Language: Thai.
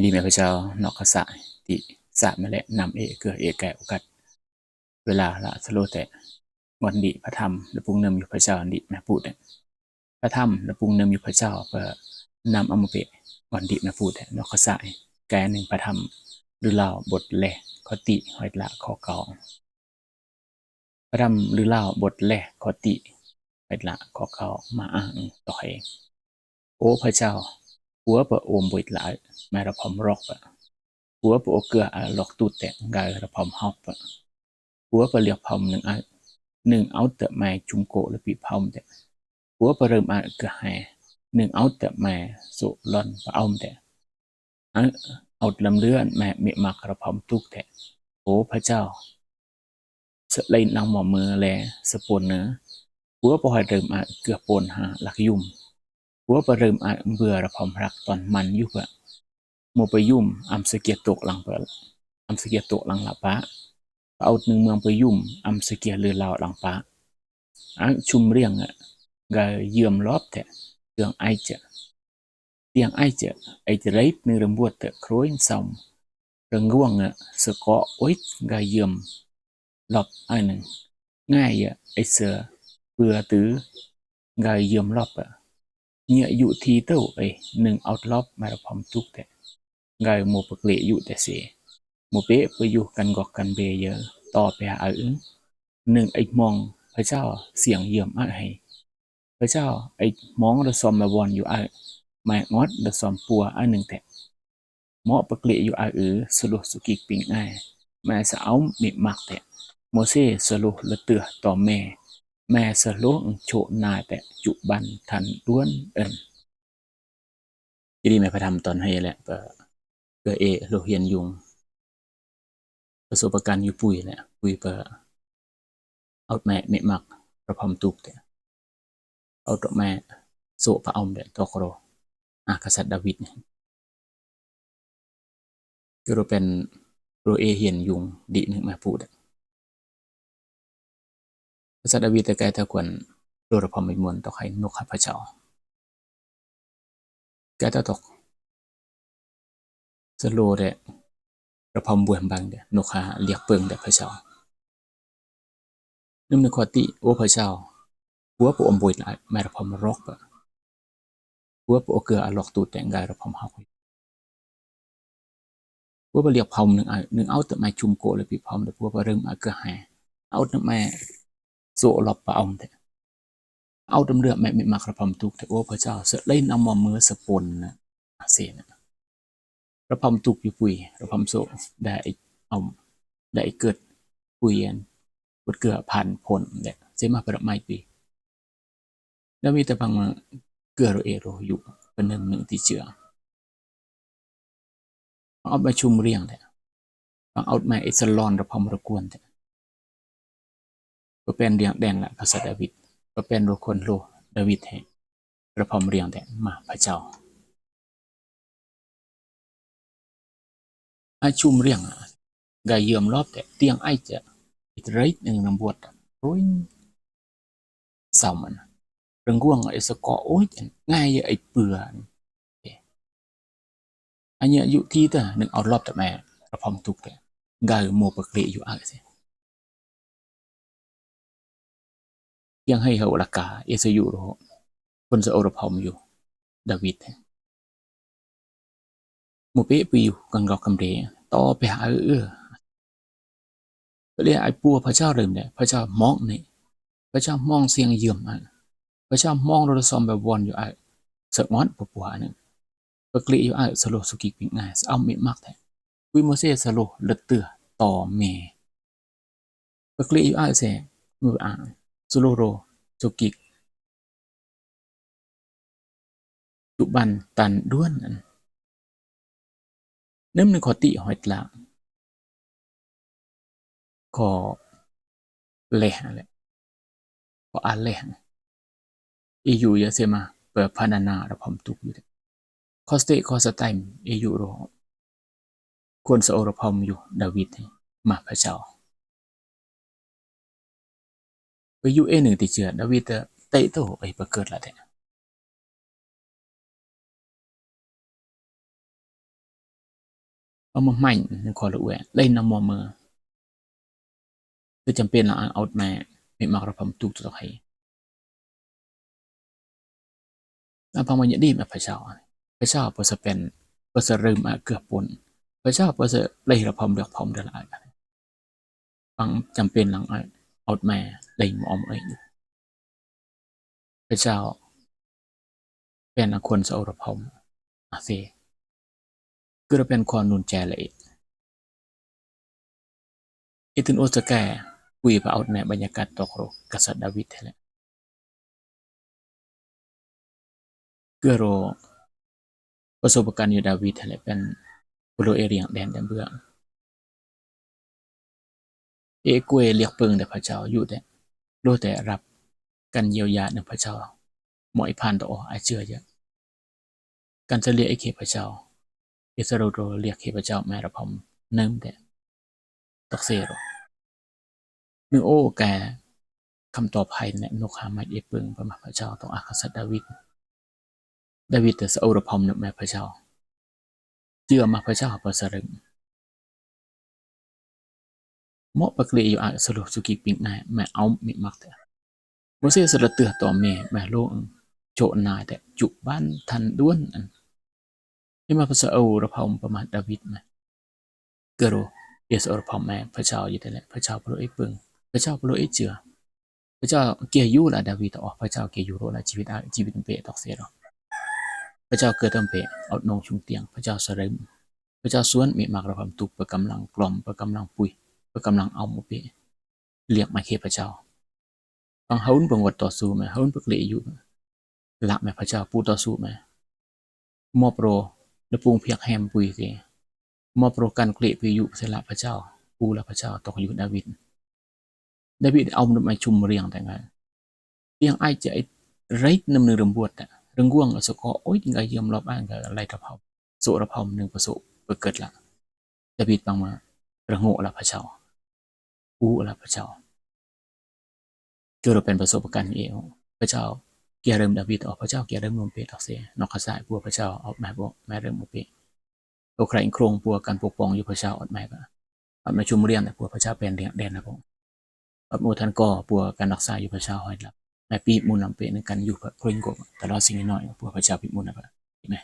ยินดีแม่พระเจ้านอกกษะติสะมาและนำเอเกือเอแก่โอกาสเวลาละสโลแต่วันดีพระธรรมและปรุงเนิมอยู่พระเจ้าดิแม่พูดเนี่ยพระธรรมและปรุงเนิมอยู่พระเจ้าเพื่อนำอมเปะวันดีแม่พูดเนี่ยนอกกษะแก่หนึ่งพระธรรมหรือเล่าบทแหลกขอติหอยละขอเก่าพระธรรมหรือเล่าบทแหลกขอติหอยละขอเก่ามาอ้างต่อเองโอ้พระเจ้า Hua pa om buit lại mà ra phom rock pa. Hua pa o cửa à lọc tu tẹt gai ra phom hop pa. Hua pa liệt phom nâng ai nâng áo tợ mai chung cổ là bị phom tẹt. Hua pa rơm ai cửa hè nâng áo tợ mai sụ lon pa ông tẹt. Á áo lầm lứa mẹ mẹ mặc ra phom tuk วัวประเริมอาเบื่อระพอมรักตอนมันยุบะโมไปยุ่มอัมสเกียตกหลังเปลอัมสเกียตกหลังหลับปะเอาหนึ่งเมืองไปยุ่มอัมสเกียเรือเหล่าหลังปะอังชุมเรียงอะกะเยื่อมรอบแทะเตียงไอเจเตียงไอเจไอจะไรในึงรำบวดแตะครวยซอเรื่องร่วงอะสกอไอ๊กะเยื่อมรอบอันหนึ่งง่ายอะไอเสือเบื่อตื้อกะเยื่อมรอบอะ เนี่ยอยู่ทีเต้าไอหนึ่งเอาล็อบมาพร้อมจุกแต่ไงโมปกเละอยู่แต่เสโมเปะไปอยู่กันกอกกันเบเยอะต่อไปหาเออหนึ่งไอมองพระเจ้าเสียงเยี่ยมอะไรพระเจ้าไอมองระซอมมาวอนอยู่อะไม่งอดระซอมปัวอันหนึ่งแต่หมอปกเละอยู่อะเออสลุสุกิกปิงไอแม่สาวมิมักแต่โมเสสลุละเตือต่อแม่ mẹ sở lỗ chỗ nài แต่จุบันทันล้วนเอินทีนี้แม่พระธรรมตอนให้แหละเปิดเกิดเอโลเฮียนยุง ประสบการณ์อยู่ปุยแหละปุยเปิดเอาแม่เมมักประพรมตุกแต่เอาตัวแม่โซพระอมเดตอกโรอากษัตริย์ดาวิดเนี่ยก็เราเป็นโรเอเฮียนยุงดีหนึ่งมาพูด พระสดวีตะแกเธอควรดูรพมิมวลต่อให้นุกข้าพเจ้าแกตะตกสโลเดะรพมบวมบังเดะนุกขาเรียกเปิงเดะพระเจ้านึมนควติโอพระเจ้าหัวปูอมบุยแม่รพมรกปะหัวปูเกลืออลอกตูแต่งกายรพมหาคุกหัวปเรียกพมหนึ่งอะหนึ่งเอาแต่ไม่ชุ่มโกเลยพี่พมแต่หัวปเริ่มอ่เกลือหายเอาแต่ไม่ บปะอมเถอะเอาดำเรือแม่ไม่มักระพมทุกแต่โอ้พระเจ้าเสเล่นเอามามือสปนนะเสนระพมทุกอยู่ปุยระพมโซได้เอาได้เกิดปุยเย็นกดเกือผ่านผลเนี่ยเสมาประมาปีแล้วมีแต่บางเกือโรเอโรอยู่เป็นหนึ่งหนึ่งที่เชื่อเอาไปชุมเรียงเลยบางเอามาอิสลอนระพมระกวนเลยก็ เป็นเรียงแดนละกษัตริย์ดาวิดก็เป็นโลคนโลดาวิดให้ระพมเรียงแดนมาพระเจ้าอาชุมเรียงกายเยื่อมรอบแต่เตียงไอจะอิตรหนึ่งนำบวชรุ่ยสาวมันเรื่องก่วงไอ้สกอโอ้ยง่ายไอ้เปื่อนอันนี้อยู่ที่แต่หนึ่งเอารอบแต่แม่ระพมทุกแต่กายโมปกเลอยู่อะไร สิ yang hay hậu là cả Esayu đó quân sự Âu Hồng อยู่ David một bé piu กังรอกำเรต่อไปหาเออก็เรียกไอ้ปัวพระเจ้าเริ่มเนี่ยพระเจ้ามองเนี่ยพระเจ้ามองเสียงเยี่ยมอะพระเจ้ามองราซอมแบบวอนอยู่ไอ้สะงอนปัวปัวนึงปกลีอยู่ไอ้สโลสุกิปิงไงเอาเมมักแท้วิโมเสสโลเลือดเตือต่อเมปกลีอยู่ไอ้เสมืออ่าง สุโลโรสุกิกจุบันตันด้วนนั้นนึมในขอติหอยตลางขอแหล่แหละขออาแหล่อีอยู่ยาเซมาเปิดพานานาระพมตุกอยู่เคอสเตคอสไตม์อีอยู่โรควรสโอรพมอยู่ดาวิดมาพระเจ้า Với dụ e nửa thì chừa đã vì ta tệ tổ ấy bà cợt là thế Ở một mảnh khó lũ ẹ đây là mùa mưa Tôi chẳng biết là ăn ớt mẹ Mẹ mặc ra phẩm tục tụi hay Nó phong mà nhận đi mà phải sao Phải sao bởi sợ bèn Bởi sợ rừng mà cửa bồn Phải sao bởi sợ lấy ra phẩm được phẩm được lại Bằng chẳng biết là ăn ออจะเริ่มมาเกือบปนพระเจ้าเพื่อจะเลยมอมเองจำเป็นหลังเอม่เองพระเจ้า เป็นคนสอรพมอาเซคือเราเป็นคนนุนแจเลยอีตินโอจะแกคุยไปเอาในบรรยากาศตกรกษัตริย์ดาวิดแหละกือโรประสบการณ์อยู่ดาวิดแหละเป็นบริเอเรียงแดนแดนเบื้อง เอกวยเรียกเปิงแต่พระเจ้าอยู่แต่รู้แต่รับกันเยียวยาในพระเจ้าหมอยผ่านต่อไอเชื่อเยอะการจะเรียกไอเขพระเจ้าอิสราเอลเรียกเขพระเจ้าแม่ระพมเนิ่มแต่ตักเซโรนึกโอ้แกคำตอบให้ในนกหาไม่เอเปิงประมาพระเจ้าต้องอาคาสัตดาวิดดาวิดแต่สอุรพอมนึกแม่พระเจ้าเชื่อมาพระเจ้าประเสริฐ เหมาะปกลีอยู่อาสรุสุกิปิงนายแม่เอามิมักแต่บ่เสีสระเตือต่อแม่แม่โลงโจนายแต่จุบ้านทันด้วนอันนี่มาพระเสอุรพอมประมาณดาวิดแม่เกโรเยสอรพอมแม่พระเจ้าอยู่แต่ละพระเจ้าพระไอ้เปิงพระเจ้าพระไอ้เจือพระเจ้าเกียยูละดาวิดต่อพระเจ้าเกียยูโรละชีวิตอาชีวิตเปะตอกเสียหรอพระเจ้าเกิดตั้งเปะเอานงชุงเตียง พระเจ้าสริมพระเจ้าสวนมีมากระพำตุกประกำลังกล่อมประกำลังปุย ประกำลังเอาหมเปเรียกมาเคพระเจ้าฟังเฮาน์บังวัดต่อสู้ไหมเฮาน์ปกเลอยู่ละแม่พระเจ้าปูต่อสู้ไหมมอบโรและปูงเพียกแฮมปุยเกมอบโรกันเกลปีอยู่เสละพระเจ้าปูละพระเจ้าตกอยู่ดาวิดดาวิดเอามันมาชุมเรียงแต่งงานเรียงไอ้ใจไรนำเนื้อรำบวดอะ rừng guông ở số có ối ngay dầm lọp ăn cái lại tập học số tập học nâng vào số vừa cất là David bằng mà rừng ngộ là phải chào u là phải chào chưa được เป็ อู้ละพระเจ้าเกิดเป็นประสบการณ์เองพระเจ้าเกียร์เริ่มดาวิดออกพระเจ้าเกียร์เริ่มลมเปตักเสียนอกขสายปัวพระเจ้าออกแม่บอกแม่เริ่มโมเปตัวใครโครงปัวการปกป้องอยู่พระเจ้าอดแม่ก็อดมาชุมเรียนแต่ปัวพระเจ้าเป็นเรียนแดนนะผมอดมูทันก็ปัวการรักษาอยู่พระเจ้าหอยลับแม่ปีมูลนำเปในกันอยู่กับพริงกบแต่เราสิ่งน้อยพวกพระเจ้าพิมูลนะพระเห็นไหม